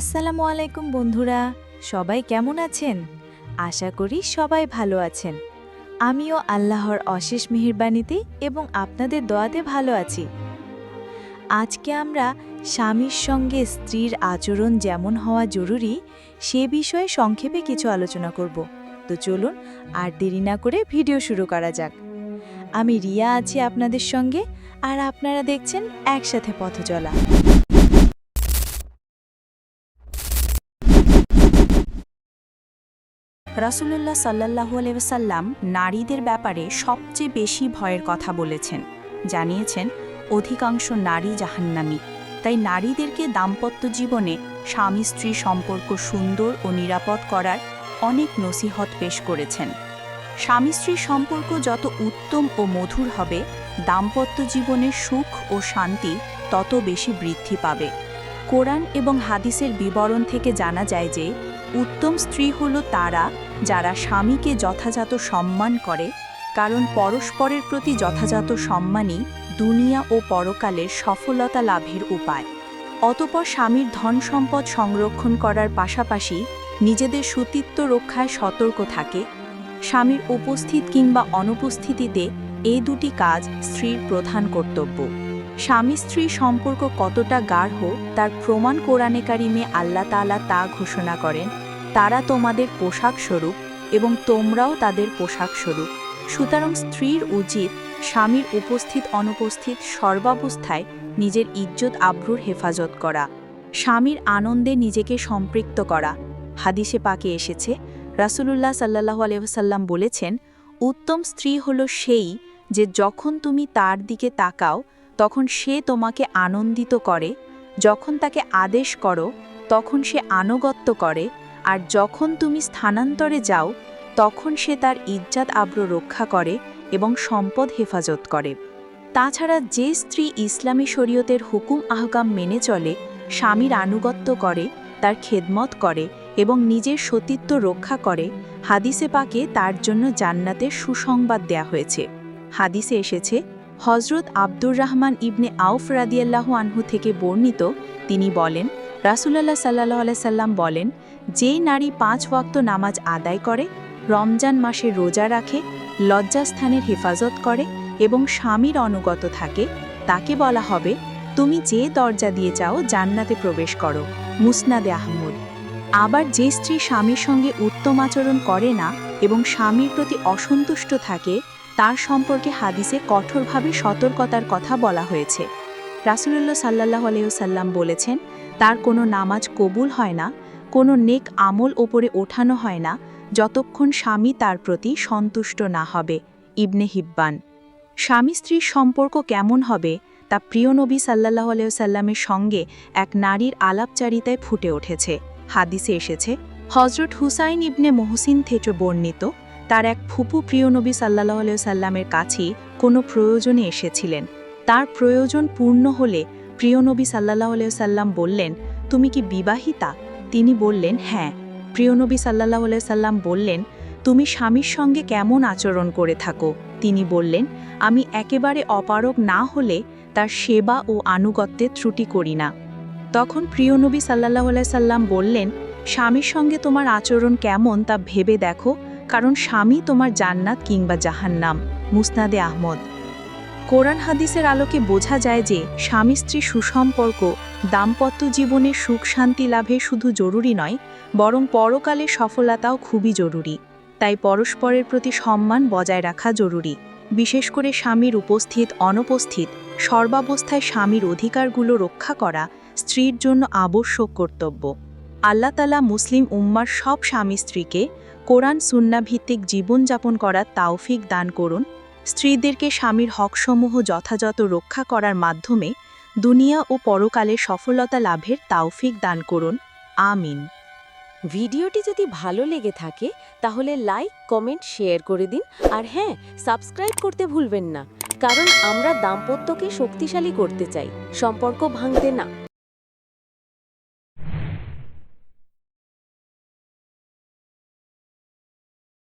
আসসালামু আলাইকুম বন্ধুরা, সবাই কেমন আছেন? আশা করি সবাই ভালো আছেন। আমিও আল্লাহর অশেষ মেহেরবানিতে এবং আপনাদের দোয়াতে ভালো আছি। আজকে আমরা স্বামীর সঙ্গে স্ত্রীর আচরণ যেমন হওয়া জরুরি, সে বিষয়ে সংক্ষেপে কিছু আলোচনা করব। তো চলুন, আর দেরি না করে ভিডিও শুরু করা যাক। আমি রিয়া আছি আপনাদের সঙ্গে, আর আপনারা দেখছেন একসাথে পথ চলা রাসুলুল্লাহ সাল্লাহু আলাইসাল্লাম নারীদের ব্যাপারে সবচেয়ে বেশি ভয়ের কথা বলেছেন। জানিয়েছেন, অধিকাংশ নারী জাহান্নামী। তাই নারীদেরকে দাম্পত্য জীবনে স্বামী স্ত্রী সম্পর্ক সুন্দর ও নিরাপদ করার অনেক নসিহত পেশ করেছেন। স্বামী স্ত্রী সম্পর্ক যত উত্তম ও মধুর হবে, দাম্পত্য জীবনের সুখ ও শান্তি তত বেশি বৃদ্ধি পাবে। কোরআন এবং হাদিসের বিবরণ থেকে জানা যায় যে উত্তম স্ত্রী হল তারা, যারা স্বামীকে যথাযথ সম্মান করে, কারণ পরস্পরের প্রতি যথাযথ সম্মানই দুনিয়া ও পরকালের সফলতা লাভের উপায়। অতপর স্বামীর ধন সম্পদ সংরক্ষণ করার পাশাপাশি নিজেদের সতীত্ব রক্ষায় সতর্ক থাকে। স্বামীর উপস্থিত কিংবা অনুপস্থিতিতে এই দুটি কাজ স্ত্রীর প্রধান কর্তব্য। স্বামী স্ত্রী সম্পর্ক কতটা গাঢ়, তার প্রমাণ কোরআনে কারিমে আল্লাহ তাআলা তা ঘোষণা করেন, তারা তোমাদের পোশাক স্বরূপ এবং তোমরাও তাদের পোশাক স্বরূপ। সুতরাং স্ত্রীর উচিত স্বামীর উপস্থিত অনুপস্থিত সর্বাবস্থায় নিজের ইজ্জত আব্রুর হেফাজত করা, স্বামীর আনন্দে নিজেকে সম্পৃক্ত করা। হাদিসে পাকে এসেছে, রাসূলুল্লাহ সাল্লাহ আলহাম বলেছেন, উত্তম স্ত্রী হল সেই যে যখন তুমি তার দিকে তাকাও তখন সে তোমাকে আনন্দিত করে, যখন তাকে আদেশ করো, তখন সে আনুগত্য করে, আর যখন তুমি স্থানান্তরে যাও, তখন সে তার ইজ্জাত আব্র রক্ষা করে এবং সম্পদ হেফাজত করে। তাছাড়া যে স্ত্রী ইসলামী শরীয়তের হুকুম আহকাম মেনে চলে, স্বামীর আনুগত্য করে, তার খেদমত করে এবং নিজের সতীত্ব রক্ষা করে, হাদিসে পাকে তার জন্য জান্নাতের সুসংবাদ দেয়া হয়েছে। হাদিসে এসেছে হজরত আব্দুর রহমান ইবনে আউফ রাদিয়াল্লাহু আনহু থেকে বর্ণিত, তিনি বলেন, রাসুলাল্লাহ সাল্লাহ সাল্লাম বলেন যে নারী পাঁচ ওয়াক্ত নামাজ আদায় করে, রমজান মাসে রোজা রাখে, লজ্জাস্থানের হেফাজত করে এবং স্বামীর অনুগত থাকে, তাকে বলা হবে, তুমি যে দরজা দিয়ে যাও জান্নাতে প্রবেশ করো, মুসনাদে আহমদ। আবার যে স্ত্রী স্বামীর সঙ্গে উত্তম আচরণ করে না এবং স্বামীর প্রতি অসন্তুষ্ট থাকে তার সম্পর্কে হাদিসে কঠোরভাবে সতর্কতার কথা বলা হয়েছে। রাসুলুল্লাহ সাল্লাহ আলহ্লাম বলেছেন, তার কোনো নামাজ কবুল হয় না, কোনো নেক আমল ওপরে ওঠানো হয় না, যতক্ষণ স্বামী তার প্রতি সন্তুষ্ট না হবে, ইবনে হিব্বান। স্বামী স্ত্রীর সম্পর্ক কেমন হবে, তা প্রিয় নবী সাল্লাহ আলাইসাল্লামের সঙ্গে এক নারীর আলাপচারিতায় ফুটে উঠেছে। হাদিসে এসেছে হজরত হুসাইন ইবনে মহসিন থেকে বর্ণিত তার এক ফুপু প্রিয় নবী সাল্লাহ সাল্লামের কাছেই কোনো প্রয়োজনে এসেছিলেন। তার প্রয়োজন পূর্ণ হলে প্রিয় নবী সাল্লাহ সাল্লাম বললেন, তুমি কি বিবাহিতা? তিনি বললেন হ্যাঁ। প্রিয় নবী সাল্লাহ সাল্লাম বললেন, তুমি স্বামীর সঙ্গে কেমন আচরণ করে থাকো? তিনি বললেন, আমি একেবারে অপারক না হলে তার সেবা ও আনুগত্যে ত্রুটি করি না। তখন প্রিয় নবী সাল্লাহ সাল্লাম বললেন, স্বামীর সঙ্গে তোমার আচরণ কেমন তা ভেবে দেখো। কারণ স্বামী তোমার জান্নাত কিংবা জাহান্নাম, মুসনাদে আহমদ। কোরআন হাদিসের আলোকে বোঝা যায় যে স্বামী স্ত্রী সুসম্পর্ক, দাম্পত্য জীবনে সুখ শান্তি লাভে শুধু জরুরি নয়, বরং পরকালে সফলতাও খুবই জরুরি। তাই পরস্পরের প্রতি সম্মান বজায় রাখা জরুরি। বিশেষ করে স্বামীর উপস্থিত, অনুপস্থিত, সর্বাবস্থায় স্বামীর অধিকারগুলো রক্ষা করা স্ত্রীর জন্য আবশ্যক কর্তব্য। আল্লাহ তালা মুসলিম উম্মার সব স্বামী স্ত্রীকে কোরআন সুন্নাভিত্তিক জীবনযাপন করার তাওফিক দান করুন। স্ত্রীদেরকে স্বামীর হকসমূহ যথাযথ রক্ষা করার মাধ্যমে দুনিয়া ও পরকালে সফলতা লাভের তাওফিক দান করুন। আমিন। ভিডিওটি যদি ভালো লেগে থাকে, তাহলে লাইক, কমেন্ট, শেয়ার করে দিন। আর হ্যাঁ সাবস্ক্রাইব করতে ভুলবেন না, কারণ আমরা দাম্পত্যকে শক্তিশালী করতে চাই। সম্পর্ক ভাঙতে না।